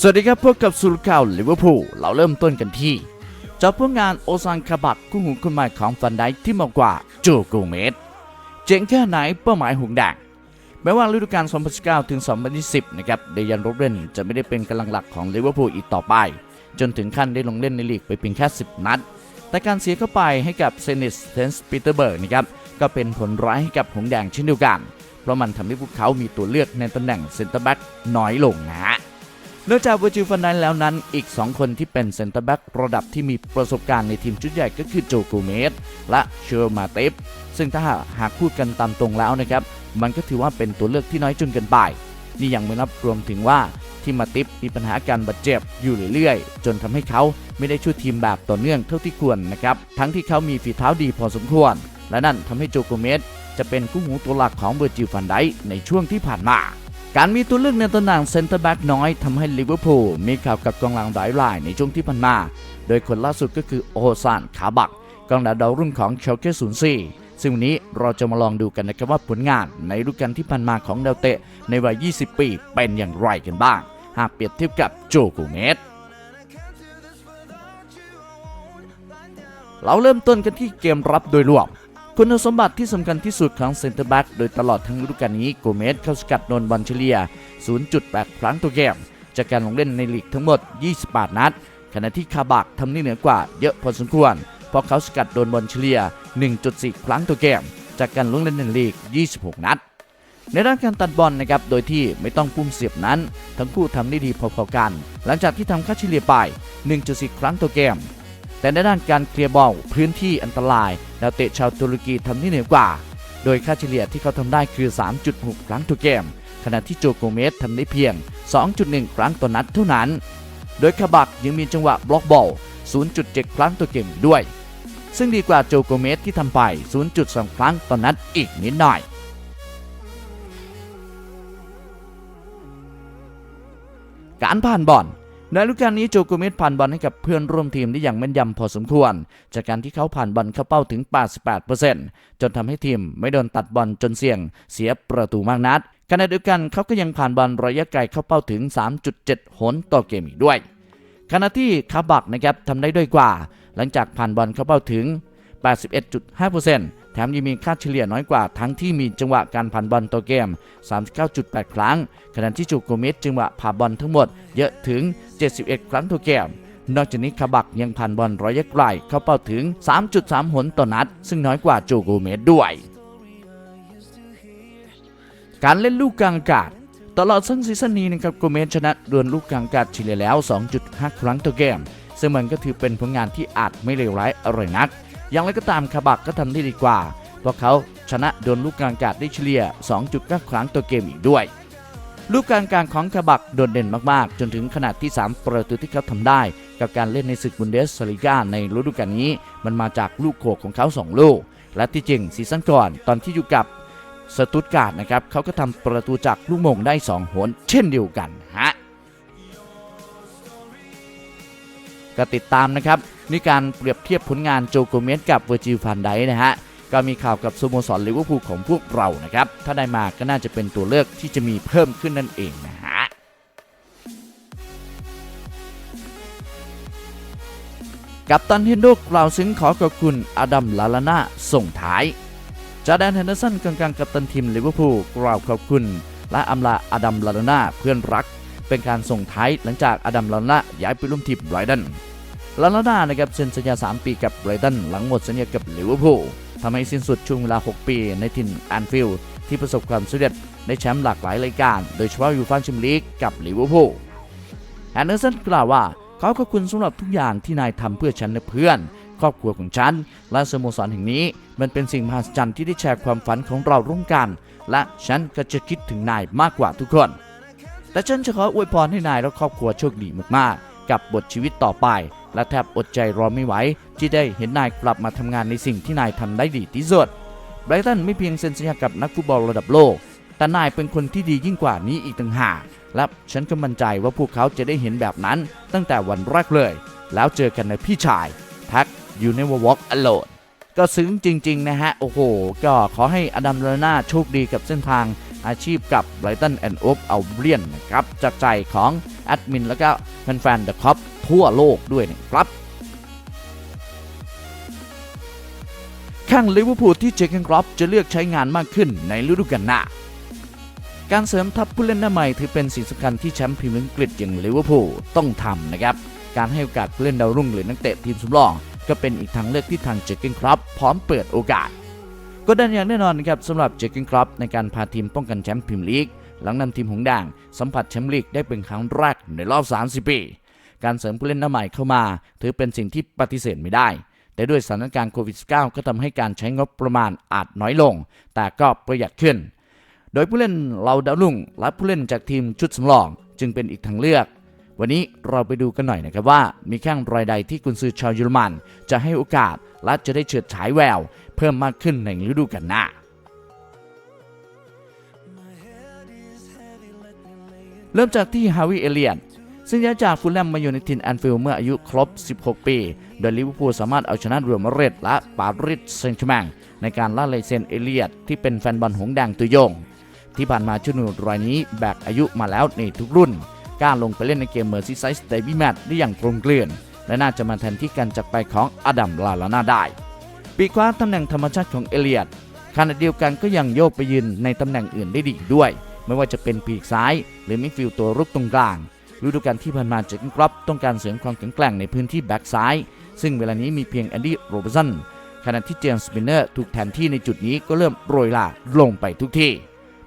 สวัสดีครับพบกับสุลข่าวลิเวอร์พูลเราเริ่มต้นกันที่เจากผลงานโอซานคาบักคู่หูคนใหม่ของฟันไดที่มากกว่าโจโกเมสเจ๋งแค่ไหนเป้าหมายหงแดงแม้ว่าฤดูกาล 2019 ถึง 2020 นะครับเดยันโรเบนจะไม่ได้เป็นกำลังหลักของลิเวอร์พูลอีกต่อไป จนถึงขั้นได้ลงเล่นในลีกไปเพียงแค่ 10 นัด แต่การเสียเข้าไปให้กับเซนิสเทนส์ปีเตอร์เบิร์กนะครับก็เป็นผลร้ายให้กับหงแดงเช่นเดียวกัน เพราะมันทำให้พวกเขามีตัวเลือกในตำแหน่งเซนเตอร์แบ็กน้อยลงนะฮะ นอกจากเวอร์จิลฟันไดแล้วนั้น อีก 2 คนที่เป็นเซนเตอร์แบ็กระดับที่มีประสบการณ์ในทีมชุดใหญ่ก็คือโจโกเมสและเชอร์มาเตฟซึ่งถ้าหากพูดกันตามตรงแล้วนะครับ มันก็ถือว่าเป็นตัวเลือกที่น้อยจนเกินไป นี่ยังไม่นับรวมถึงว่าที่มาติฟมีปัญหาการบาดเจ็บอยู่เรื่อยๆ จนทำให้เขาไม่ได้ช่วยทีมแบบต่อเนื่องเท่าที่ควรนะครับ ทั้งที่เขามีฝีเท้าดีพอสมควร และนั่นทำให้โจโกเมสจะเป็นคู่หูตัวหลักของเวอร์จิลฟันไดในช่วงที่ผ่านมา การมีตัวเลือกในตำแหน่งเซนเตอร์แบ็กน้อยทำให้ลิเวอร์พูลมีข่าวกับกองหลังหลายรายในช่วงที่ผ่านมา โดยคนล่าสุดก็คือโอซานคาบักกองหลังดาวรุ่งของเชลเกศูนย์สี่ซึ่งวันนี้เราจะมาลองดูกันนะครับว่าผลงานในฤดูกาลที่ผ่านมาของดาวเตะในวัย 20 ปีเป็นอย่างไรกันบ้าง หากเปรียบเทียบกับโจโกเมสเราเริ่มต้นกันที่เกมรับโดยรวม คุณสมบัติที่สำคัญที่สุดของเซนเตอร์แบ็กโดยตลอดทั้งฤดูกาลนี้โกเมสเข้าสกัดโดนบอลเฉลี่ย 0.8 ครั้งต่อเกม จากการลงเล่นในลีกทั้งหมด 28 นัด ขณะที่คาบักทำได้เหนือกว่าเยอะพอสมควร เพราะเขาสกัดโดนบอลเฉลี่ย 1.4 ครั้งต่อเกม จากการลงเล่นในลีก 26 นัด ในด้านการตัดบอลนะครับ โดยที่ไม่ต้องปุ่มเสียบนั้น ทั้งคู่ทำได้ดีพอๆกัน หลังจากที่ทำค่าเฉลี่ยไป 1.4 ครั้งต่อเกม แต่ในด้านการเคลียร์บอลพื้นที่อันตรายดาวเตะชาวตุรกีทำได้เหนือกว่า โดยค่าเฉลี่ยที่เขาทำได้คือ 3.6 ครั้งต่อเกม ขณะที่โจโกเมสทำได้เพียง 2.1 ครั้งต่อนัดเท่านั้น โดยคาบักยังมีจังหวะบล็อกบอล 0.7 ครั้งต่อเกมด้วย ซึ่งดีกว่าโจโกเมสที่ทำไป 0.2 ครั้งต่อนัดอีกนิดหน่อยการผ่านบอล ในฤดูกาลนี้โจโกเมสผ่านบอลให้กับเพื่อนร่วมทีมได้อย่างแม่นยำพอสมควร จากการที่เขาผ่านบอลเข้าเป้าถึง 88%จนทำให้ทีมไม่โดนตัดบอลจนเสี่ยง เสียประตูมากนัดขณะเดียวกันเขาก็ยังผ่านบอลระยะไกลเข้าเป้าถึง 3.7 หนต่อเกมอีกด้วย ขณะที่คาบักนะครับทำได้ด้วยกว่า หลังจากผ่านบอลเข้าเป้าถึง 81.5% ถมยังมีค่าเฉลี่ยน้อยกว่าทั้งที่มีจังหวะการผ่านบอลต่อเกม 39.8 ครั้ง ขณะที่จูโกเมสจังหวะผ่าบอลทั้งหมดเยอะถึง 71 ครั้งต่อเกม นอกจากนี้คาบักยังผ่านบอลระยยะไกลเข้าเป้าถึง 3.3 หนต่อนัด ซึ่งน้อยกว่าโจโกเมสด้วย การเล่นลูกกลางอากาศตลอดทั้งซีซั่นนี้นะครับโกเมสชนะดวลลูกกลางอากาศเฉลี่ยแล้ว 2.5 ครั้งต่อเกม ซึ่งมันก็ถือเป็นผลงานที่อาจไม่เลวร้ายอะไรนัก อย่างไรก็ตามคาบักก็ทำได้ดีกว่า เพราะเขาชนะโดนลูกกลางกาศได้เฉลี่ย 2.9 ครั้งต่อเกมอีกด้วย ลูกกลางกลางของคาบักโดดเด่นมากๆ จนถึงขนาดที่ 3 ประตูที่เขาทำได้ กับการเล่นในศึกบุนเดสลิกาในฤดูกาลนี้ มันมาจากลูกโขกของเขา 2 ลูก และที่จริงซีซั่นก่อนตอนที่อยู่กับสตุตการ์ดนะครับเขาก็ทำประตูจากลูกมงได้ 2 หน เช่นเดียวกันฮะ ก็ติดตามนะครับนี่การเปรียบเทียบผลงานโจโกเมสกับเวอร์จิลฟันไดนะฮะก็มีข่าวกับสโมสรลิเวอร์พูลของพวกเรานะครับ ถ้าได้มาก็น่าจะเป็นตัวเลือกที่จะมีเพิ่มขึ้นนั่นเองนะฮะกับตันเฮนโดกล่าวซึ้งขอขอบคุณอดัมลาลาน่าส่งท้ายจาแดนเฮนเดอร์สันกลางๆกัปตันทีมลิเวอร์พูลกล่าวขอบคุณ และอำลาอดัมลาลาน่าเพื่อนรัก เป็นการส่งท้ายหลังจากอดัมลาลาน่าย้ายไปร่วมทีมไรตัน ลาลาน่านะครับเซ็นสัญญา 3 ปีกับไบรตันหลังหมดสัญญากับลิเวอร์พูลทำให้สิ้นสุดช่วงเวลา 6 ปีในถิ่นแอนฟิลด์ที่ประสบความสำเร็จในแชมป์หลากหลายรายการ โดยเฉพาะยูฟ่าแชมเปี้ยนลีกกับลิเวอร์พูลแอนเดอร์สันกล่าวว่าเขาขอบคุณสำหรับทุกอย่างที่นายทำเพื่อฉันและเพื่อน ครอบครัวของฉัน และสโมสรแห่งนี้ มันเป็นสิ่งมหัศจรรย์ที่ได้แชร์ความฝันของเราร่วมกัน และฉันก็จะคิดถึงนายมากกว่าทุกคน แต่ฉันจะขออวยพรให้นายและครอบครัวโชคดีมากๆ กับบทชีวิตต่อไป และแทบอดใจรอไม่ไหวที่ได้เห็นนายกลับมาทำงานในสิ่งที่นายทำได้ดีที่สุดไบรตันไม่เพียงเซ็นสัญญากับนักฟุตบอลระดับโลก แต่นายเป็นคนที่ดียิ่งกว่านี้อีกต่างหาก และฉันก็มั่นใจว่าพวกเขาจะได้เห็นแบบนั้นตั้งแต่วันแรกเลย แล้วเจอกันในพี่ชายแท็ก You Never Walk Alone ก็ซึ้งจริง ๆ นะฮะ โอ้โห ก็ขอให้อดัมเลน่าโชคดีกับเส้นทาง อาชีพกับไบรตันแอนด์โอบเอาเรียนนะครับจากใจของแอดมินแล้วก็แฟนๆเดอะคอปทั่วโลกด้วยนะครับข้างลิเวอร์พูลที่เจคเกนครอปจะเลือกใช้งานมากขึ้นในฤดูกาลหน้าการเสริมทัพผู้เล่นหน้าใหม่ถือเป็นสิ่งสำคัญที่แชมป์พรีเมียร์อังกฤษอย่างลิเวอร์พูลต้องทำนะครับ การให้โอกาสผู้เล่นดาวรุ่งหรือนักเตะทีมสำรอง ก็เป็นอีกทางเลือกที่ทางเจคเกนครอปพร้อมเปิดโอกาส ก็ได้อย่างแน่นอนนะครับสำหรับเจคเกนครอปในการพาทีมป้องกันแชมป์พรีเมียร์ลีก หลังนำทีมหงส์แดงสัมผัสแชมป์ลีกได้เป็นครั้งแรกในรอบ 30 ปี การเสริมผู้เล่นหน้าใหม่เข้ามา ถือเป็นสิ่งที่ปฏิเสธไม่ได้ แต่ด้วยสถานการณ์โควิด -19 ก็ทำให้การใช้งบประมาณอาจน้อยลง แต่ก็ประหยัดขึ้น โดยผู้เล่นเราดาวรุ่งและผู้เล่นจากทีมชุดสำรอง จึงเป็นอีกทางเลือก วันนี้เราไปดูกันหน่อยนะครับว่า มีแข้งรายใดที่กุนซือชาวเยอรมัน จะให้โอกาสและจะได้เฉิดฉายแวว เพิ่มมากขึ้นในฤดูกาลหน้าเริ่มจากที่ฮาวิเอเลียน ซึ่งย้ายจากฟูลแลมมาอยู่ในทีมแอนฟิลเมื่ออายุครบ 16 ปี โดยลิเวอร์พูลสามารถเอาชนะเรอัลมาดริดและปารีสแซงต์แชร์แมงในการล่าลายเซ็นเอเลียดที่เป็นแฟนบอลหงแดงตัวยง ที่ผ่านมาชุดหนุนรายนี้แบกอายุมาแล้วในทุกรุ่น กล้าลงไปเล่นในเกมเมอร์ซีไซส์เดบี้แมตได้อย่างกลมเกลื่อนและน่าจะมาแทนที่การจากไปของอดัมลาลาน่าได้ปีกขวาตำแหน่งธรรมชาติของเอเลียดขณะเดียวกันก็ยังโยกไปยืนในตำแหน่งอื่นได้ดีด้วย ไม่ว่าจะเป็นปีกซ้าย หรือมิดฟิลด์ตัวรุกตรงกลางฤดูกาลที่ผ่านมาเจคเกนครอปต้องการเสริมความแข็งแกร่งในพื้นที่แบ็กซ้าย ซึ่งเวลานี้มีเพียงแอนดี้โรเบร์สันขณะที่เจมส์สปินเนอร์ถูกแทนที่ในจุดนี้ก็เริ่มโรยลาลงไปทุกที่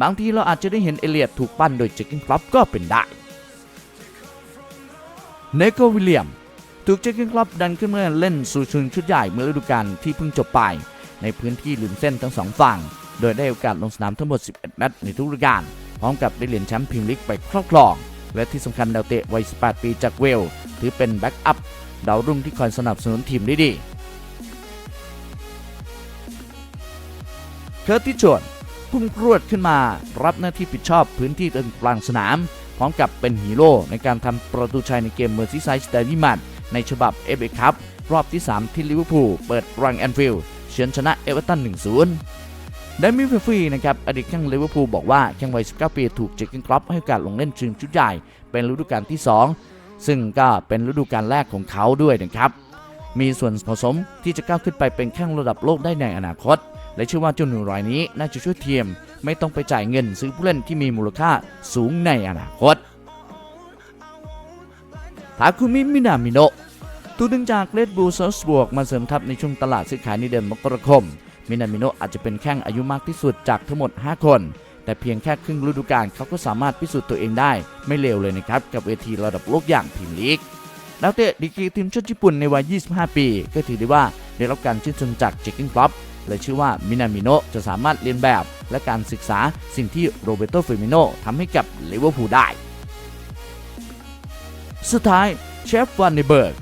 บางทีเราอาจจะได้เห็นเอเลียดถูกปั้นโดยเจคเกนครอปก็เป็นได้ เนโกวิลเลียม ถูกเจคเกนครอปดันขึ้นมาเล่นสู่ชุนชุดใหญ่เมื่อฤดูกาลที่เพิ่งจบไป ในพื้นที่ริมเส้นทั้งสองฝั่ง โดยได้โอกาสลงสนามทั้งหมด 11 นัดในทุกฤดูกาลพร้อมกับได้เหรียญแชมป์พรีเมียร์ลีกไปครอบครอง และที่สำคัญดาวเตะวัย 18 ปีจากเวล ถือเป็นแบ็กอัพดาวรุ่งที่คอยสนับสนุนทีมได้ดี เคอร์ติสโจนพุ่งรวดขึ้นมารับหน้าที่ผิดชอบพื้นที่ตรงกลางสนาม พร้อมกับเป็นฮีโร่ในการทำประตูชัยในเกมเมอร์ซีไซด์สเตดิมัในฉบับ FA คัพรอบที่ 3 ที่ลิเวอร์พูลเปิดรังแอนฟิลด์เฉือนชนะเอเวอร์ตัน 1-0ไดมิเฟฟรีนะครับอดีตแข้งลิเวอร์พูลบอกว่าแข้งวัย 19 ปีถูกเจคเกนครอปให้กาสลงเล่นทีมชุดใหญ่ เป็นฤดูกาลที่ 2 ซึ่งก็เป็นฤดูกาลแรกของเขาด้วยนะครับมีส่วนผสมที่จะก้าวขึ้นไปเป็นแข้งระดับโลกได้ในอนาคต และเชื่อว่าเจ้าหนูรายนี้น่าจะช่วยเทียม ไม่ต้องไปจ่ายเงินซื้อผู้เล่นที่มีมูลค่าสูงในอนาคตทาคุมิมินามิโนะถูกดึงจากเลดบูซ l สบวกมาเสริมทัพในช่วงตลาดซื้อขายในเดือนมกราคม มินามิโนะอาจจะเป็นแข้งอายุมากที่สุดจากทั้งหมด 5 คน แต่เพียงแค่ครึ่งฤดูกาลเขาก็สามารถพิสูจน์ตัวเองได้ ไม่เลวเลยนะครับ กับเวทีระดับโลกอย่างพรีเมียร์ลีกดาวเตะดีกรีทีมชาติญี่ปุ่นในวัย 25 ปี ก็ถือได้ว่าได้รับการชื่นชมจากเจคเกนครอป และชื่อว่ามินามิโนจะสามารถเรียนแบบ และการศึกษาสิ่งที่โรเบโตเฟมิโนทำให้กับลิเวอร์พูลได้ สุดท้ายเชฟวันเนเบิร์ก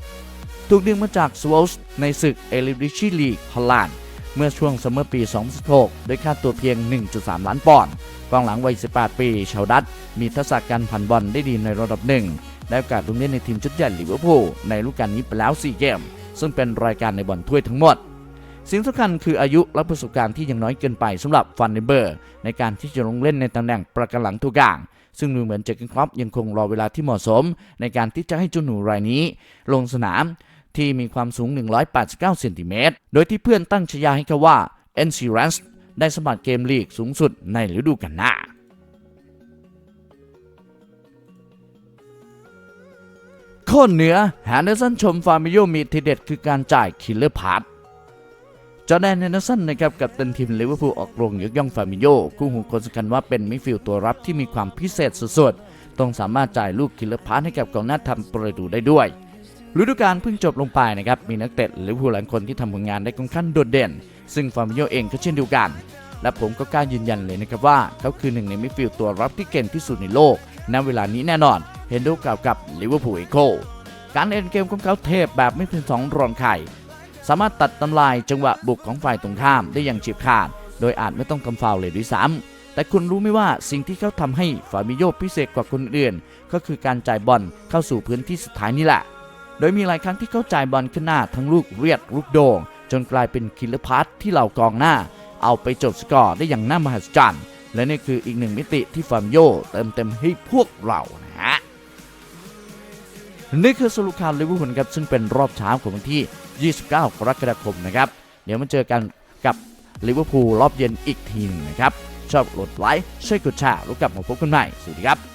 ถูกดึงมาจากสวอลส์ในศึกเอลิดิชิลีกฮอลแลนด์เมื่อช่วงซัมเมอร์ปี 2016 ด้วยค่าตัวเพียง 1.3 ล้านปอนด์กองหลังวัย 18 ปี ชาวดัตมีทักษะการผ่านบอลได้ดีในระดับหนึ่ง ได้โอกาสลงเล่นในทีมชุดใหญ่ลิเวอร์พูลในฤดูกาลนี้ไปแล้ว 4 เกม ซึ่งเป็นรายการในบอลถ้วยทั้งหมด สิ่งสำคัญคืออายุและประสบการณ์ที่ยังน้อยเกินไปสำหรับฟันเดเบอร์ ในการที่จะลงเล่นในตำแหน่งประกันหลังทุกอย่างซึ่งดูเหมือนเจคเกนครอปยังคงรอเวลาที่เหมาะสม ในการที่จะให้จ้าหนูรายนี้ ลงสนามที่มีความสูง 189 เซนติเมตร โดยที่เพื่อนตั้งฉายาให้เขาว่า e n s i r a n c e ได้สมัครเกมลีกสูงสุดในฤดูกาลหน้าข้อเหนือแฮนเดอร์สันชมฟาร์มิโยมีทีเด็ดคือการจ่ายคิลเลอร์พาร์ท จอแดนแฮนเดอร์สันนะครับกับตันทีมลิเวอร์พูลออกโรงยกย่องฟาร์มิโยคู่หูคนสำคัญว่าเป็นมิดฟิลด์ตัวรับที่มีความพิเศษสุดๆต้องสามารถจ่ายลูกคิลเลอร์พาร์ทให้กับกองหน้าทำประตูได้ด้วยฤดูกาลเพิ่งจบลงไปนะครับมีนักเตะลิเวอร์พูลหลายคนที่ทำผลงานได้ค่อนข้างโดดเด่น ซึ่งฟาร์มิโยเองก็เช่นเดียวกัน และผมก็กล้ายืนยันเลยนะครับว่า เขาคือหนึ่งในมิดฟิลด์ตัวรับที่เก่งที่สุดในโลกณเวลานี้แน่นอนเห็นด้วยกับกับลิเวอร์พูลเอโคการเล่นเกมของเขาเทพแบบไม่เป็นสองรองใคร สามารถตัดทำลายจังหวะบุกของฝ่ายตรงข้ามได้อย่างเฉียบขาด โดยอาจไม่ต้องทำฟาวเลยด้วยซ้ำแต่คุณรู้ไหมว่าสิ่งที่เขาทำให้ฟาร์มิโยพิเศษกว่าคนอื่น ก็คือการจ่ายบอลเข้าสู่พื้นที่สุดท้ายนี่แหละ โดยมีหลายครั้งที่เขาจ่ายบอลขึ้นหน้าทั้งลูกเรียดลูกโดง่งจนกลายเป็นคิลล์พาร์ทที่เหล่ากองหน้า เอาไปจบสกอร์ได้อย่างน่ามหัศจรรย์และนี่คืออีกหนึ่งมิติที่ฟาร์มโยเติมเต็มให้พวกเรา นี่คือสรุปข่าวลิเวอร์พูลครับซึ่งเป็นรอบเช้าของวันที่ 29 กรกฎาคมนะครับ เดี๋ยวมาเจอกันกับลิเวอร์พูลรอบเย็นอีกทีหนึงนะครับ ชอบกดไลค์ช่วยกดแชร์แล้วกลับมาพบกันใหม่ สวัสดีครับ